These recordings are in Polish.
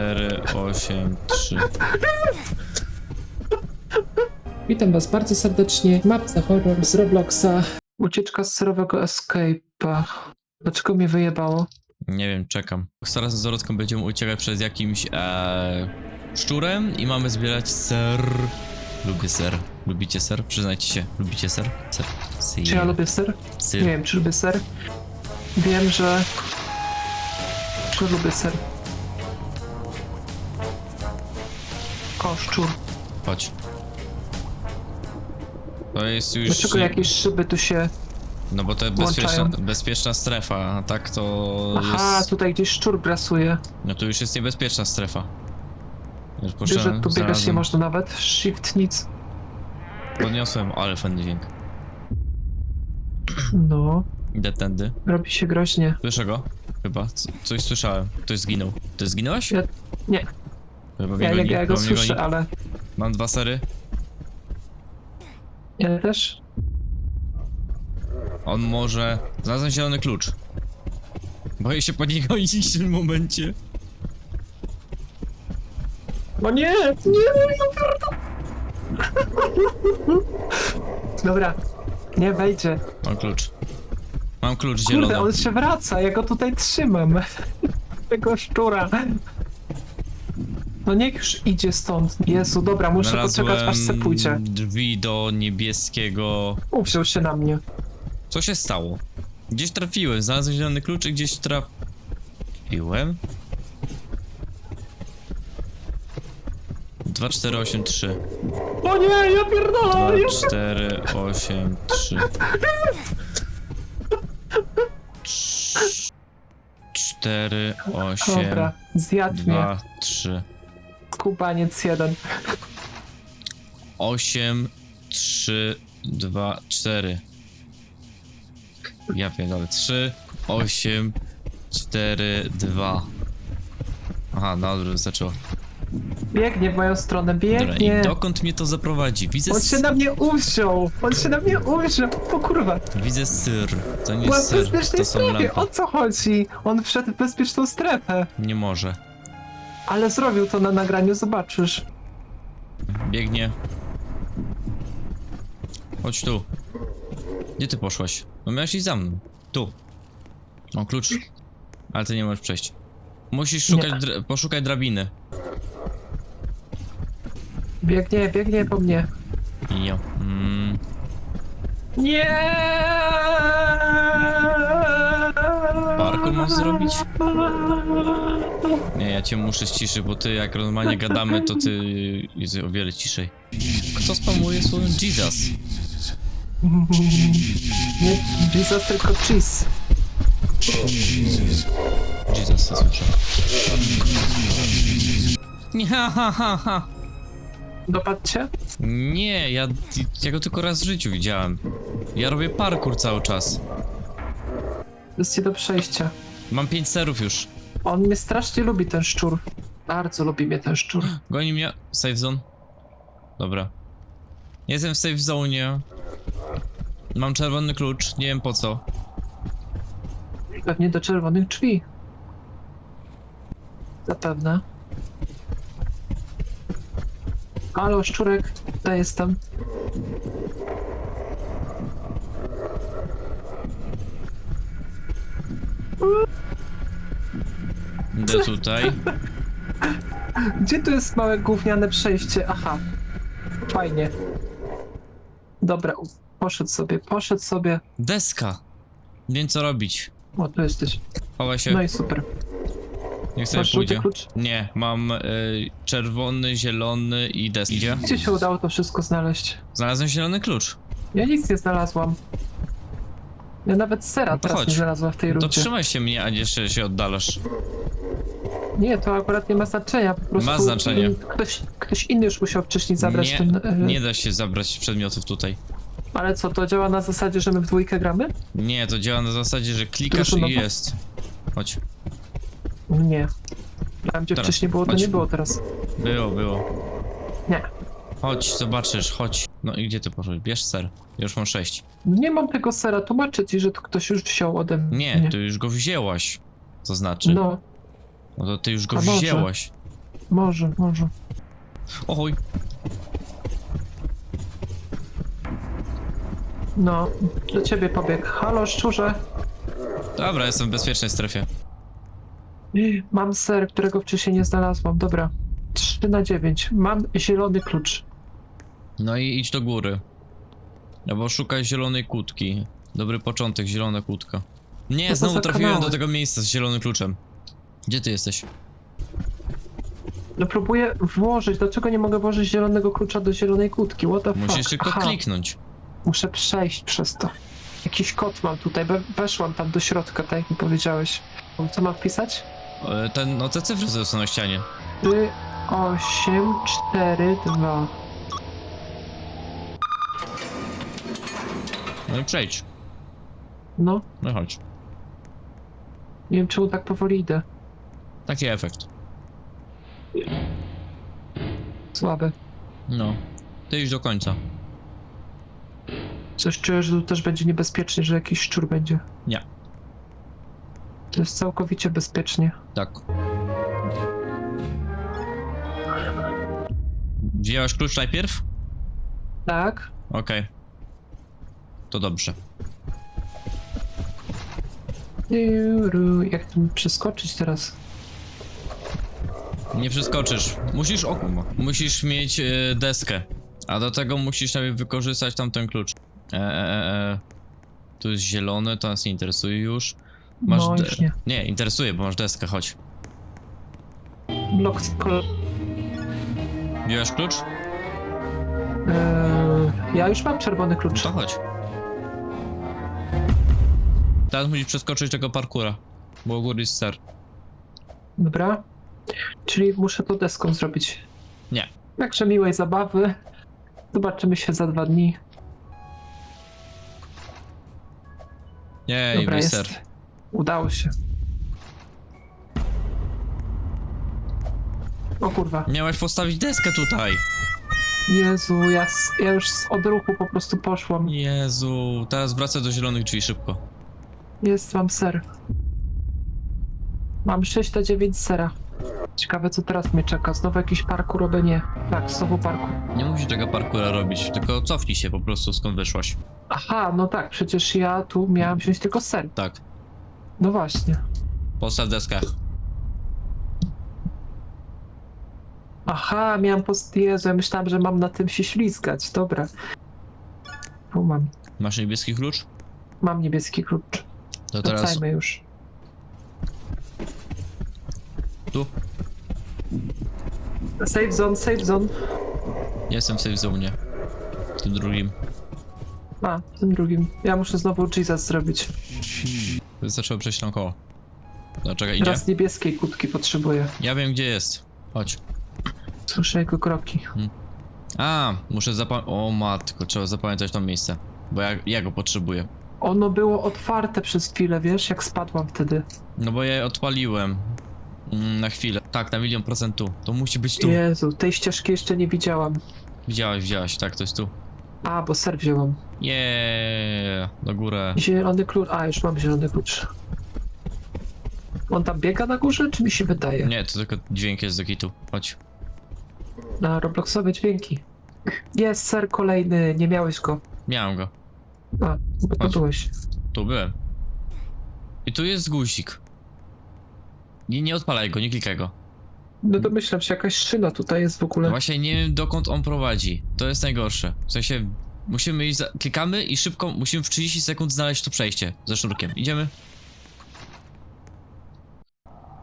4, 8, 3. Witam was bardzo serdecznie. Map za horror z Robloxa. Ucieczka z serowego Escape'a. Dlaczego mnie wyjebało? Nie wiem, czekam. Zaraz z Dorotką będziemy uciekać przez jakimś e, szczurem i mamy zbierać ser. Lubię ser. Lubicie ser? Przyznajcie się. Lubicie ser? Ser. ser. Czy ja lubię ser? Syr. Nie wiem, czy lubię ser. Wiem, że... że lubię ser. O, szczur. Chodź. To jest już... Dlaczego jakieś szyby tu się... No bo to bezpieczna, włączają? bezpieczna strefa, a tak to Aha, jest... tutaj gdzieś szczur grasuje. No to już jest niebezpieczna strefa. Już Wiesz, że poszedłem, tu biegać nie można nawet. Shift nic. Podniosłem, ale fajny dźwięk. No, Idę tędy. robi się groźnie. Słyszę go? Chyba. Co, coś słyszałem. Ktoś zginął. Ty zginąłeś? Ja- nie. Chyba mnie Ja, ja, goni, ja go chyba mnie słyszę, goni. ale... Mam dwa sery. Ja też? On może... Znalazłem zielony klucz. Boję się po niego iść w tym momencie. O nie! Nie, no pierdol- Dobra, nie wejdzie. Mam klucz. Mam klucz Kurde, zielony. on się wraca, ja go tutaj trzymam. Tego szczura. No niech już idzie stąd. Jezu, dobra, muszę poczekać aż se pójdzie. drzwi do niebieskiego... Uwziął się na mnie. Co się stało? Gdzieś trafiłem, znalazłem zielony klucz i gdzieś trafiłem. 2, 4, 8, 3. O nie, ja 2, pierdolę! 4, 8, 3. 4, 8, Dobra, zjadł mnie. 2, 3. Kubaniec jeden. 8, 3, 2, 4. Ja pierdolę. 3, 8, 4, 2. Aha, na odwrót zaczęło. Biegnie w moją stronę, Dobra, biegnie. i dokąd mnie to zaprowadzi? Widzę, On s- się na mnie uwziął! On się na mnie uwziął! O kurwa! widzę syr. To nie Byłem jest w syr, bezpiecznej to są strefie! lampy. O co chodzi? On wszedł w bezpieczną strefę. Nie może. Ale zrobił to na nagraniu, zobaczysz. Biegnie. Chodź tu. Gdzie ty poszłaś? No miałeś iść za mną. Tu. Mam klucz. Ale ty nie możesz przejść. Musisz Nie. szukać, dra- poszukać drabiny. Biegnie, biegnie po mnie. Jo. Mm. Nie! Parkour mam zrobić? Nie, ja cię muszę ściszyć, bo ty jak normalnie gadamy, to ty jest o wiele ciszej. Kto spamuje słowem Jesus? Nie, Jesus, tylko cheese. Jesus, to słyszę. Nie, ha, ha, ha, ha. Dopadł cię? Nie, ja, ja go tylko raz w życiu widziałem. Ja robię parkour cały czas. Jest ci do przejścia. Mam pięć serów już. On mnie strasznie lubi, ten szczur. Bardzo lubi mnie ten szczur. Goni mnie. Safe zone. Dobra. Jestem w safe zone. Mam czerwony klucz, nie wiem po co. Pewnie do czerwonych drzwi. Zapewne. Halo, szczurek, tutaj jestem. Idę tutaj. Gdzie tu jest małe gówniane przejście? Aha. Fajnie. Dobra, u- poszedł sobie, poszedł sobie. Deska. Nie wiem co robić. O, tu jesteś. Chowaj się, No i super. niech sobie Masz żółty pójdzie. klucz? Nie, mam y, czerwony, zielony i desk. Idzie? Gdzie się udało to wszystko znaleźć? Znalazłem zielony klucz. Ja nic nie znalazłam. Ja nawet sera No to teraz chodź. nie znalazłam w tej To rundzie. trzymaj się mnie, a jeszcze się oddalasz. Nie, to akurat nie ma znaczenia. Po prostu Ma znaczenie. Ktoś, ktoś inny już musiał wcześniej zabrać Nie, ten. e, nie da się zabrać przedmiotów tutaj. Ale co, to działa na zasadzie, że my w dwójkę gramy? Nie, to działa na zasadzie, że klikasz i jest. Chodź. Nie. Tam gdzie wcześniej było, to chodź. nie było teraz. Było, było. Nie. Chodź, zobaczysz, chodź. No i gdzie ty poszłeś? Bierz ser. Już mam sześć. Nie mam tego sera, tłumaczę ci, że to ktoś już wziął ode mnie. Nie, ty już go wzięłaś. To znaczy. No, No, to ty już go A może? wzięłaś. Może, może. O chuj. No, do ciebie pobiegł. Halo, szczurze. Dobra, jestem w bezpiecznej strefie. Mam ser, którego wcześniej nie znalazłam. Dobra. 3 na 9. Mam zielony klucz. No i idź do góry. Albo szukaj zielonej kłódki. Dobry początek, zielona kłódka. Nie, to znowu za trafiłem do tego miejsca z zielonym kluczem. Gdzie ty jesteś? No próbuję włożyć. Dlaczego nie mogę włożyć zielonego klucza do zielonej kłódki? What the Musisz fuck? tylko Aha, kliknąć. Muszę przejść przez to. Jakiś kod mam tutaj. We- Weszłam tam do środka, tak jak mi powiedziałeś. Co mam wpisać? E, Ten, no te cyfry są na ścianie. 3, 8, 4, 2. No i przejdź. No, No chodź. nie wiem czemu tak powoli idę. Taki efekt. Słabe. No. Ty idź do końca. Coś czuję, że tu też będzie niebezpiecznie, że jakiś szczur będzie. Nie. To jest całkowicie bezpiecznie. Tak. Wzięłaś klucz najpierw? Tak? Okej. To dobrze. Diuru, Jak tu przeskoczyć teraz? Nie przeskoczysz. Musisz o... Musisz mieć e, deskę. A do tego musisz najpierw wykorzystać tamten klucz. E, e, e, e. Tu jest zielony, to nas nie interesuje już. Masz no de- już nie. Nie, interesuje, bo masz deskę, chodź. Blok z kol- Wziąłeś klucz? eee, Ja już mam czerwony klucz. to chodź. Teraz musisz przeskoczyć tego parkura. Bo góry jest ser. Dobra. Czyli muszę to deską zrobić. Nie. Także miłej zabawy. Zobaczymy się za dwa dni. Jej, Dobra, jest. ser. Udało się. O kurwa. Miałeś postawić deskę tutaj. Jezu, ja, s- ja już z odruchu po prostu poszłam. Jezu, teraz wracaj do zielonych drzwi szybko. Jest wam ser. Mam 6 na 9 sera. Ciekawe co teraz mnie czeka. Znowu jakiś parkour, oby nie. Tak, znowu parkour. Nie musisz tego parkura robić, tylko cofnij się po prostu skąd wyszłaś. Aha, no tak, przecież ja tu miałam wziąć tylko ser. Tak. No właśnie. Postaw deskę. Aha, miałam post... Jezu, ja myślałam, że mam na tym się ślizgać. Dobra. Tu mam. Masz niebieski klucz? Mam niebieski klucz. To teraz Wracajmy już. tu. Save zone, save zone. Jestem w safe zone. W tym drugim. A, w tym drugim. Ja muszę znowu Jesus zrobić. Zaczęło przejść naokoło. No czekaj, idzie? Teraz niebieskiej kutki potrzebuję. Ja wiem gdzie jest. Chodź. Słyszę jego kroki. A, muszę zapamiętać. O matko, trzeba zapamiętać to miejsce. Bo ja, ja go potrzebuję. Ono było otwarte przez chwilę, wiesz, jak spadłam wtedy. No bo ja je odpaliłem. Mm, na chwilę. Tak, na milion procent tu. To musi być tu. Jezu, tej ścieżki jeszcze nie widziałam. Widziałaś, widziałaś, tak, to jest tu. A, bo ser wzięłam. Jeee, do górę. Zielony klucz. A, już mam zielony klucz. On tam biega na górze, czy mi się wydaje? Nie, to tylko dźwięk jest do kitu. Chodź. Na Robloxowe dźwięki. Jest ser kolejny, nie miałeś go. Miałem go. A, Chodź. byłeś. Tu byłem. I tu jest guzik. Nie, nie odpalaj go, nie klikaj go. No domyślam się, jakaś szyna tutaj jest w ogóle. Właśnie nie wiem dokąd on prowadzi. To jest najgorsze. W sensie musimy iść za... Klikamy i szybko musimy w 30 sekund znaleźć to przejście ze sznurkiem. Idziemy?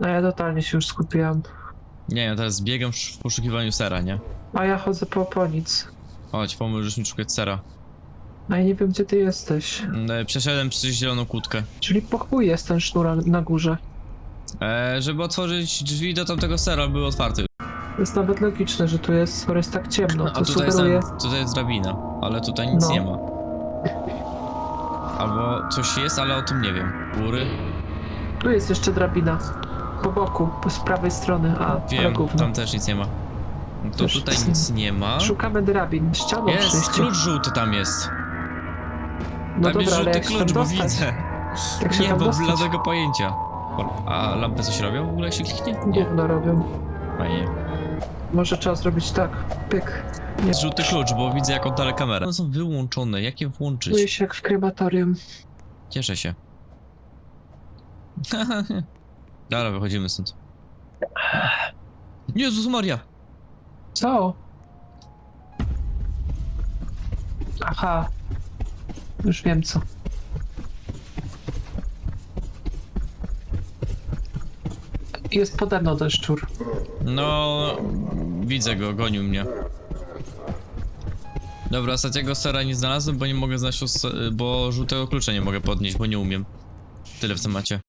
No ja totalnie się już skupiłam. Nie, ja teraz biegam w poszukiwaniu sera, nie? A ja chodzę po, po nic. Chodź, pomożesz mi szukać sera. A ja nie wiem, gdzie ty jesteś. E, Przeszedłem przez zieloną kłódkę. Czyli po chuj jest ten sznur na górze. E, żeby otworzyć drzwi do tamtego sera, były otwarte. Jest nawet logiczne, że tu jest, skoro jest tak ciemno. A To tutaj jest, sugeruje... tutaj jest drabina, ale tutaj nic No. nie ma. Albo coś jest, ale o tym nie wiem. Góry? Tu jest jeszcze drabina. Po boku, po z prawej strony, a ale Wiem, gówno. tam też nic nie ma. To Też tutaj nic nic nie ma. Szukamy drabin. Ścianą Jest, przejście. klucz żółty tam jest. No tam jest dobra, ale żółty jak się klucz, tam bo dostać? widzę. Jak się Nie, tam bo dostać? bladego pojęcia. A lampy coś robią w ogóle, jak się kliknie? Nie, Gówno robią. fajnie. Może trzeba zrobić tak. Pyk. Nie. Jest żółty klucz, bo widzę jak oddalę kamerę. One są wyłączone, jak je Czuję włączyć? się jak w krematorium. Cieszę się. Dobra, wychodzimy stąd. Jezus Maria! Co? Aha. Już wiem co. Jest pode mną ten szczur. No, widzę go, gonił mnie. Dobra, ostatniego sera nie znalazłem, bo nie mogę znaleźć, bo żółtego klucza nie mogę podnieść, bo nie umiem. Tyle w temacie.